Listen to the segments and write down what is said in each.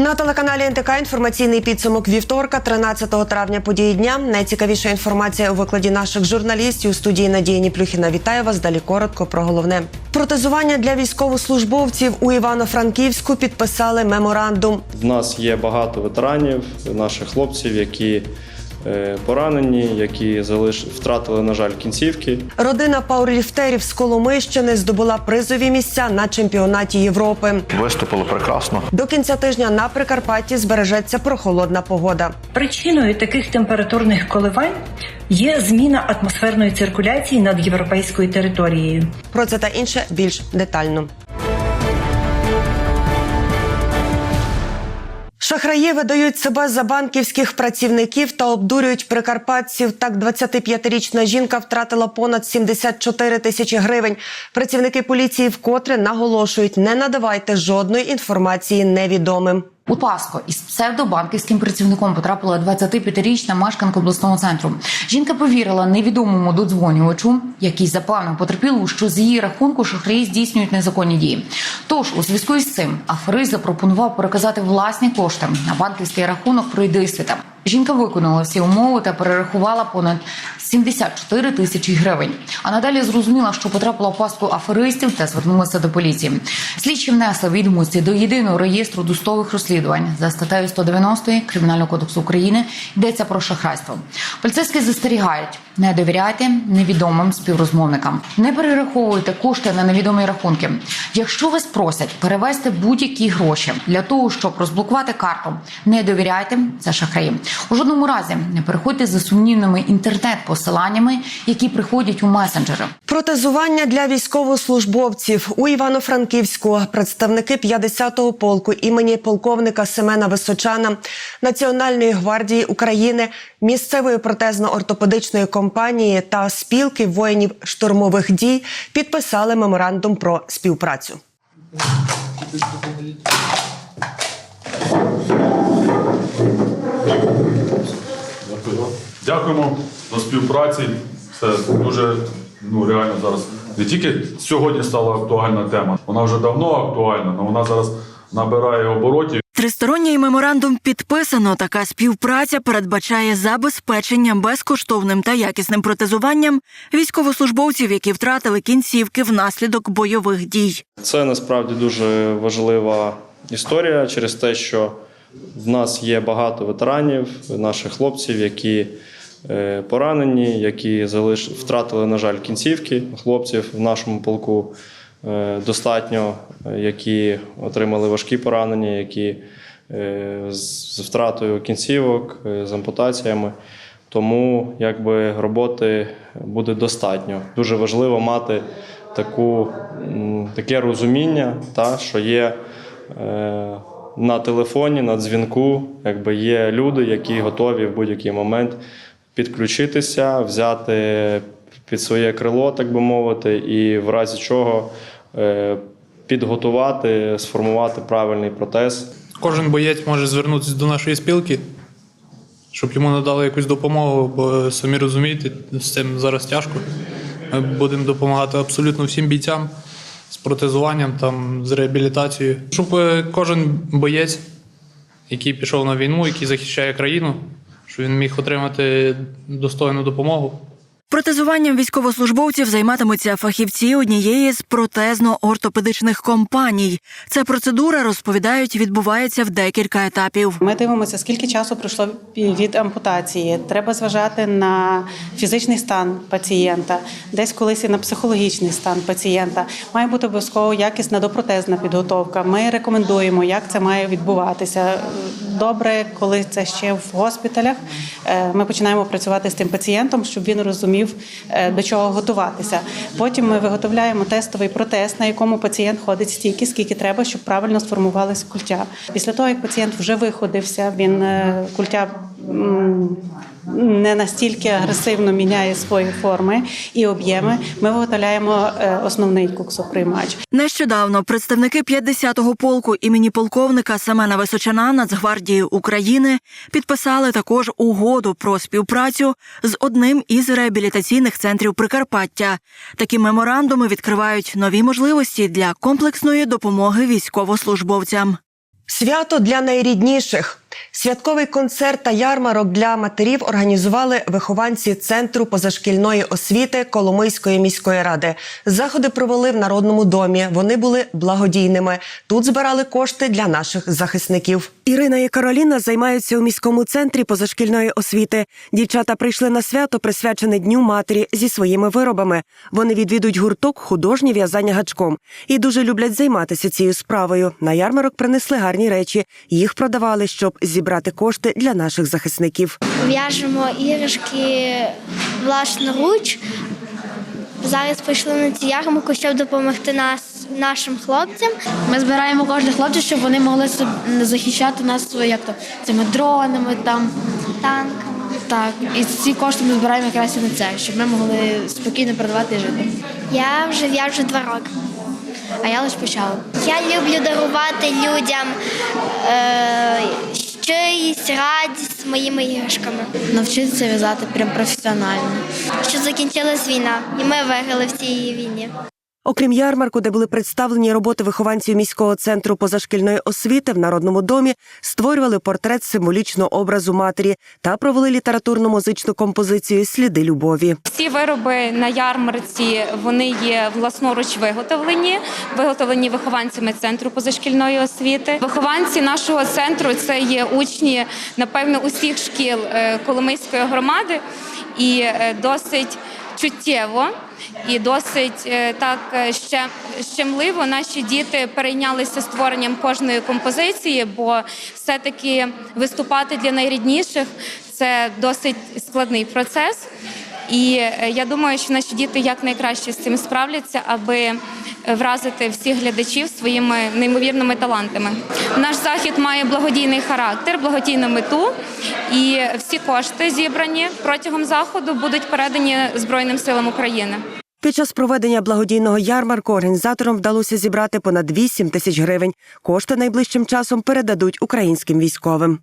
На телеканалі НТК інформаційний підсумок вівторка, 13 травня події дня. Найцікавіша інформація у викладі наших журналістів у студії Надії Ніплюхіна. Вітаю вас. Далі коротко про головне. Протезування для військовослужбовців у Івано-Франківську підписали меморандум. В нас є багато ветеранів, наших хлопців, які поранені, які залиш... втратили, на жаль, кінцівки. Родина пауерліфтерів з Коломийщини здобула призові місця на чемпіонаті Європи. Виступили прекрасно. До кінця тижня на Прикарпатті збережеться прохолодна погода. Причиною таких температурних коливань є зміна атмосферної циркуляції над європейською територією. Про це та інше більш детально. Шахраї видають себе за банківських працівників та обдурюють прикарпатців. Так, 25-річна жінка втратила понад 74 тисячі гривень. Працівники поліції вкотре наголошують: не надавайте жодної інформації невідомим. У паско із псевдобанківським працівником потрапила 25-річна мешканка обласного центру. Жінка повірила невідомому додзвонювачу, який запевнив потерпілу, що з її рахунку шахраї здійснюють незаконні дії. Тож у зв'язку із цим аферист запропонував переказати власні кошти на банківський рахунок пройдисвіта. Жінка виконала всі умови та перерахувала понад 74 тисячі гривень. А надалі зрозуміла, що потрапила в пастку аферистів та звернулася до поліції. Слідчі внесли відомості до єдиного реєстру досудових розслідувань за статтею 190 Кримінального кодексу України. Йдеться про шахрайство. Поліцейські застерігають: не довіряйте невідомим співрозмовникам, не перераховуйте кошти на невідомі рахунки. Якщо вас просять перевести будь-які гроші для того, щоб розблокувати карту, не довіряйте це шахраї. У жодному разі не переходьте за сумнівними інтернет-посиланнями, які приходять у месенджери. Протезування для військовослужбовців у Івано-Франківську представники 50-го полку імені полковника Семена Височана Національної гвардії України, місцевої протезно-ортопедичної компанії та спілки воїнів штурмових дій підписали меморандум про співпрацю. Дякуємо за співпраці. Це дуже ну реально зараз не тільки сьогодні стала актуальна тема, вона вже давно актуальна, але вона зараз набирає оборотів. Тристоронній меморандум підписано. Така співпраця передбачає забезпечення безкоштовним та якісним протезуванням військовослужбовців, які втратили кінцівки внаслідок бойових дій. Це насправді дуже важлива історія через те, що в нас є багато ветеранів, наших хлопців, які поранені, які втратили, на жаль, кінцівки. Хлопців в нашому полку е, достатньо, е, які отримали важкі поранення, які е, з втратою кінцівок, е, з ампутаціями. Тому якби роботи буде достатньо. Дуже важливо мати таку, таке розуміння, та, що є е, на телефоні, на дзвінку, якби є люди, які готові в будь-який момент підключитися, взяти під своє крило, так би мовити, і в разі чого е, підготувати, сформувати правильний протез. Кожен боєць може звернутися до нашої спілки, щоб йому надали якусь допомогу, бо самі розумієте, з цим зараз тяжко. Ми будемо допомагати абсолютно всім бійцям з протезуванням, там, з реабілітацією. Щоб е, кожен боєць, який пішов на війну, який захищає країну, щоб він міг отримати достойну допомогу. Протезуванням військовослужбовців займатимуться фахівці однієї з протезно-ортопедичних компаній. Ця процедура розповідають, відбувається в декілька етапів. Ми дивимося, скільки часу пройшло від ампутації. Треба зважати на фізичний стан пацієнта, десь колись і на психологічний стан пацієнта. Має бути обов'язково якісна допротезна підготовка. Ми рекомендуємо, як це має відбуватися. Добре, коли це ще в госпіталях. Е, Ми починаємо працювати з тим пацієнтом, щоб він розумів, е, до чого готуватися. Потім ми виготовляємо тестовий протез, на якому пацієнт ходить стільки, скільки треба, щоб правильно сформувалися культя. Після того, як пацієнт вже виходився, він е, культя. Не настільки агресивно міняє свої форми і об'єми. Ми виготовляємо е, основний куксоприймач. Нещодавно представники 50-го полку імені полковника Семена Височана Нацгвардії України підписали також угоду про співпрацю з одним із реабілітаційних центрів Прикарпаття. Такі меморандуми відкривають нові можливості для комплексної допомоги військовослужбовцям. Свято для найрідніших. Святковий концерт та ярмарок для матерів організували вихованці центру позашкільної освіти Коломийської міської ради. Заходи провели в народному домі. Вони були благодійними. Тут збирали кошти для наших захисників. Ірина і Кароліна займаються у міському центрі позашкільної освіти. Дівчата прийшли на свято, присвячене Дню матері зі своїми виробами. Вони відвідують гурток художнє в'язання гачком і дуже люблять займатися цією справою. На ярмарок принесли гарні речі. Їх продавали, щоб зібрати кошти для наших захисників. В'яжемо іграшки власноруч. Зараз прийшли на цю ярмарку, щоб допомогти нас, нашим хлопцям. Ми збираємо кожних хлопців, щоб вони могли захищати нас як то цими дронами там. Танками. Так, і ці кошти ми збираємо якраз і на це, щоб ми могли спокійно продавати і жити. Я вже в'яжу два роки. А я лише почала. Я люблю дарувати людям е, щирість, радість моїми іграшками. Навчитися в'язати прям професіонально. Що закінчилась війна, і ми виграли в цій війні. Окрім ярмарку, де були представлені роботи вихованців міського центру позашкільної освіти в народному домі, створювали портрет символічного образу матері та провели літературно-музичну композицію Сліди любові. Всі вироби на ярмарці вони є власноруч виготовлені, виготовлені вихованцями центру позашкільної освіти. Вихованці нашого центру це є учні, напевно, усіх шкіл е, Коломийської громади, і е, досить чуттєво. І досить е, так е, ще щемливо наші діти перейнялися створенням кожної композиції, бо все-таки виступати для найрідніших це досить складний процес. І е, я думаю, що наші діти якнайкраще з цим справляться, аби е, вразити всіх глядачів своїми неймовірними талантами. Наш захід має благодійний характер, благодійну мету, і всі кошти зібрані протягом заходу будуть передані Збройним силам України. Під час проведення благодійного ярмарку організаторам вдалося зібрати понад 8 тисяч гривень. Кошти найближчим часом передадуть українським військовим.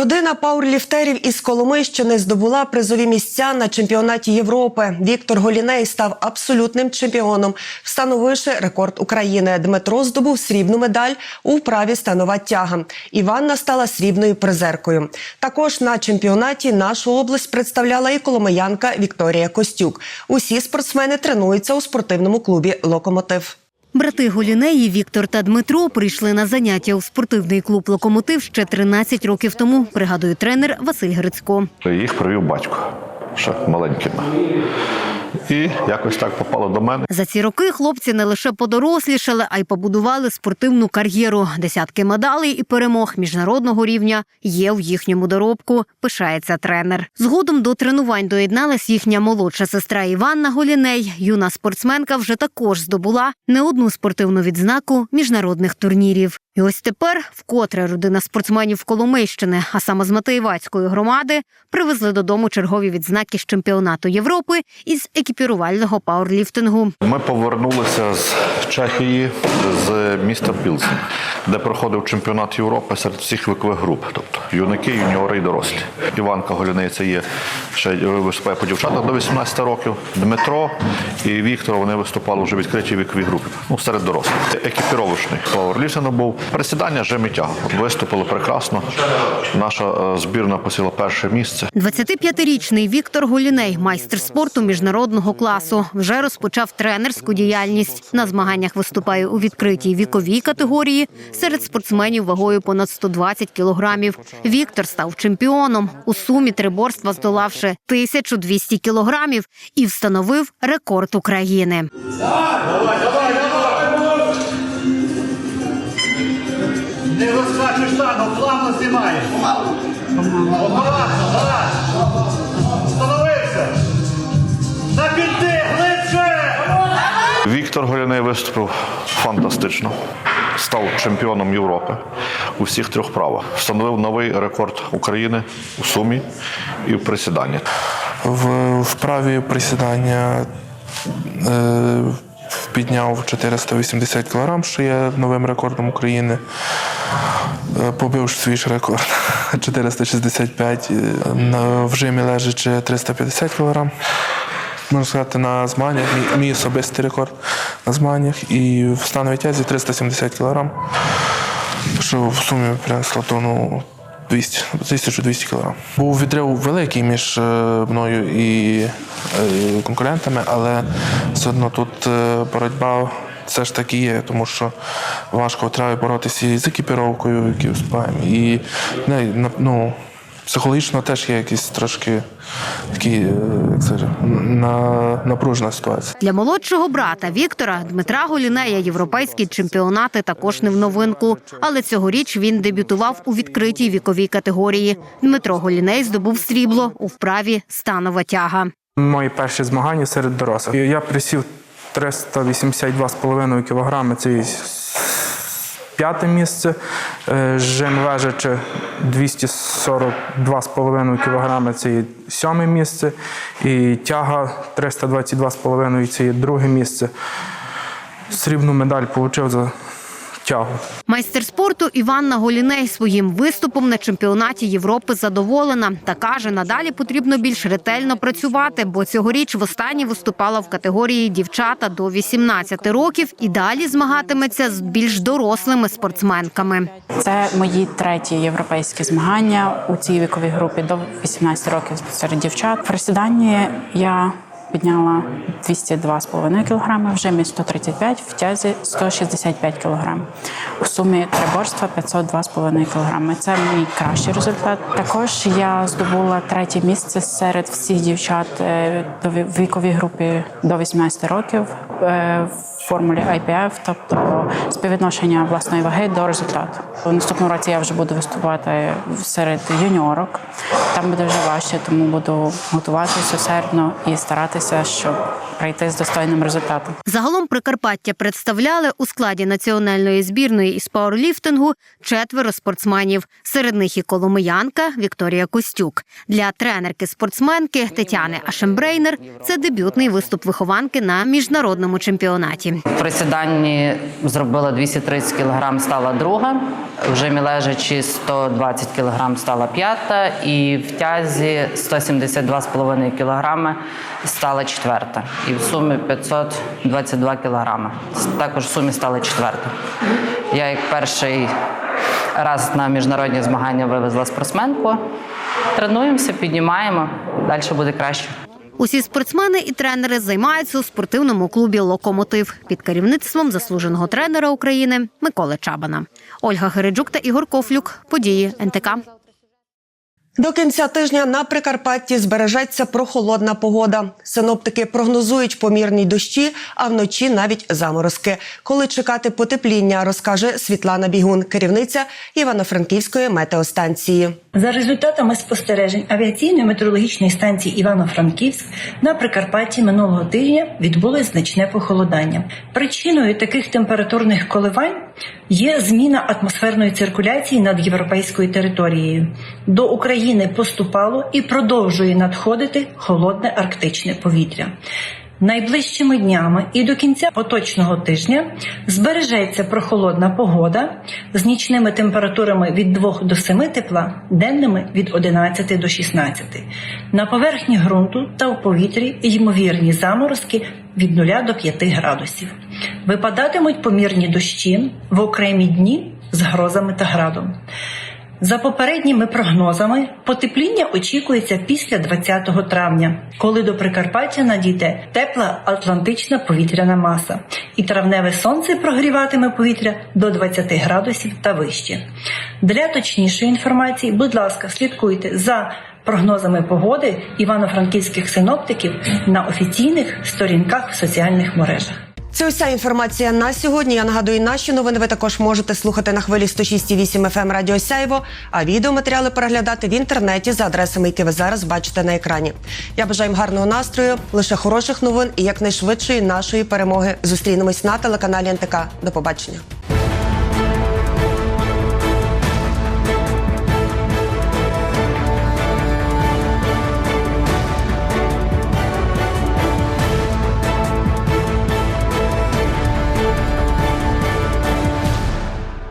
Родина пауерліфтерів із Коломийщини здобула призові місця на чемпіонаті Європи. Віктор Голіней став абсолютним чемпіоном, встановивши рекорд України. Дмитро здобув срібну медаль у вправі станова тяга. Іванна стала срібною призеркою. Також на чемпіонаті нашу область представляла і коломиянка Вікторія Костюк. Усі спортсмени тренуються у спортивному клубі Локомотив. Брати Голінеї Віктор та Дмитро прийшли на заняття у спортивний клуб Локомотив ще 13 років тому. Пригадує тренер Василь Грицько. Їх привів батько ще маленькими. І якось так попало до мене. За ці роки хлопці не лише подорослішали, а й побудували спортивну кар'єру. Десятки медалей і перемог міжнародного рівня є в їхньому доробку. Пишається тренер. Згодом до тренувань доєдналась їхня молодша сестра Іванна Голіней. Юна спортсменка вже також здобула не одну спортивну відзнаку міжнародних турнірів. І ось тепер вкотре родина спортсменів Коломийщини, а саме з Матеївацької громади, привезли додому чергові відзнаки з чемпіонату Європи із екіпірувального пауерліфтингу. Ми повернулися з Чехії, з міста Пілсен, де проходив чемпіонат Європи серед всіх вікових груп, тобто юнаки, юніори і дорослі. Іванка Голіней це є ще виступає по дівчатах до 18 років. Дмитро і Віктор вони виступали вже відкритій віковій групі. Ну, серед дорослих. Екіпіровочний пауерліфтинг був. Присідання, жим і тяга. Виступили прекрасно. Наша е, збірна посіла перше місце. 25-річний Віктор Голіней, майстер спорту міжнародного класу, вже розпочав тренерську діяльність. На змаганнях виступає у відкритій віковій категорії серед спортсменів вагою понад 120 кілограмів. Віктор став чемпіоном у сумі триборства, здолавши 1200 кілограмів і встановив рекорд України. Не розкачуєш штангу, плавно знімаєш. На глибше. Віктор Голяней виступив фантастично. Став чемпіоном Європи у всіх трьох правах. Встановив новий рекорд України у сумі і в присіданні. В вправі присідання е, підняв 480 кг, що є новим рекордом України. Е, Побив свій ж рекорд 465, е, в жимі лежачи 350 кг. Можна сказати, на змаганнях, мій, мій особистий рекорд на змаганнях і в становій тязі 370 кг. Що в сумі принесло тону 200, 1200 кг. Був відрив великий між е, мною і е, конкурентами, але все одно тут е, боротьба все ж таки є, тому що важко треба боротися і з екіпіровкою, які вступаємо, і не, на- ну, психологічно теж є якісь трошки такі, е, як це, на, напружена ситуація. Для молодшого брата Віктора Дмитра Голінея європейські чемпіонати також не в новинку. Але цьогоріч він дебютував у відкритій віковій категорії. Дмитро Голіней здобув срібло у вправі станова тяга. Мої перші змагання серед дорослих. Я присів 382,5 кг, це п'яте місце. Жим лежачи 242,5 кг, це сьоме місце. І тяга 322,5 це друге місце. Срібну медаль отримав за тягу. Майстер спорту Іванна Голіней своїм виступом на чемпіонаті Європи задоволена та каже, надалі потрібно більш ретельно працювати, бо цьогоріч востаннє виступала в категорії дівчата до 18 років і далі змагатиметься з більш дорослими спортсменками. Це мої треті європейські змагання у цій віковій групі до 18 років серед дівчат. В присіданні я підняла 202,5 кг, в жимі 135, в тязі 165 кг. У сумі триборства 502,5 кг. Це мій кращий результат. Також я здобула третє місце серед всіх дівчат е, до віковій групі до 18 років е, в формулі IPF, тобто співвідношення власної ваги до результату. У наступному році я вже буду виступати серед юніорок. Там буде вже важче, тому буду готуватися усердно і старатися, щоб прийти з достойним результатом. Загалом Прикарпаття представляли у складі національної збірної із пауерліфтингу четверо спортсменів. Серед них і коломиянка Вікторія Костюк. Для тренерки-спортсменки Тетяни Ашембрейнер це дебютний виступ вихованки на міжнародному чемпіонаті. Присіданні зробила 230 кг, стала друга. В жимі лежачі 120 кг стала п'ята, і в тязі 172,5 кг стала четверта. І в сумі 522 кг. Також в сумі стала четверта. Я як перший раз на міжнародні змагання вивезла спортсменку. Тренуємося, піднімаємо, далі буде краще. Усі спортсмени і тренери займаються у спортивному клубі Локомотив під керівництвом заслуженого тренера України Миколи Чабана. Ольга Гереджук та Ігор Кофлюк. Події НТК. До кінця тижня на Прикарпатті збережеться прохолодна погода. Синоптики прогнозують помірні дощі, а вночі навіть заморозки. Коли чекати потепління, розкаже Світлана Бігун, керівниця Івано-Франківської метеостанції. За результатами спостережень авіаційної метеорологічної станції Івано-Франківськ на Прикарпатті минулого тижня відбулось значне похолодання. Причиною таких температурних коливань є зміна атмосферної циркуляції над європейською територією. До України поступало і продовжує надходити холодне арктичне повітря. Найближчими днями і до кінця поточного тижня збережеться прохолодна погода з нічними температурами від 2 до 7 тепла, денними від 11 до 16. На поверхні ґрунту та в повітрі ймовірні заморозки від 0 до 5 градусів. Випадатимуть помірні дощі в окремі дні з грозами та градом. За попередніми прогнозами, потепління очікується після 20 травня, коли до Прикарпаття надійде тепла атлантична повітряна маса, і травневе сонце прогріватиме повітря до 20 градусів та вище. Для точнішої інформації, будь ласка, слідкуйте за прогнозами погоди івано-франківських синоптиків на офіційних сторінках в соціальних мережах. Це уся інформація на сьогодні. Я нагадую, наші новини ви також можете слухати на хвилі 106,8 FM Радіо Сяйво, а відеоматеріали переглядати в інтернеті за адресами, які ви зараз бачите на екрані. Я бажаю їм гарного настрою, лише хороших новин і якнайшвидшої нашої перемоги. Зустрінемось на телеканалі НТК. До побачення.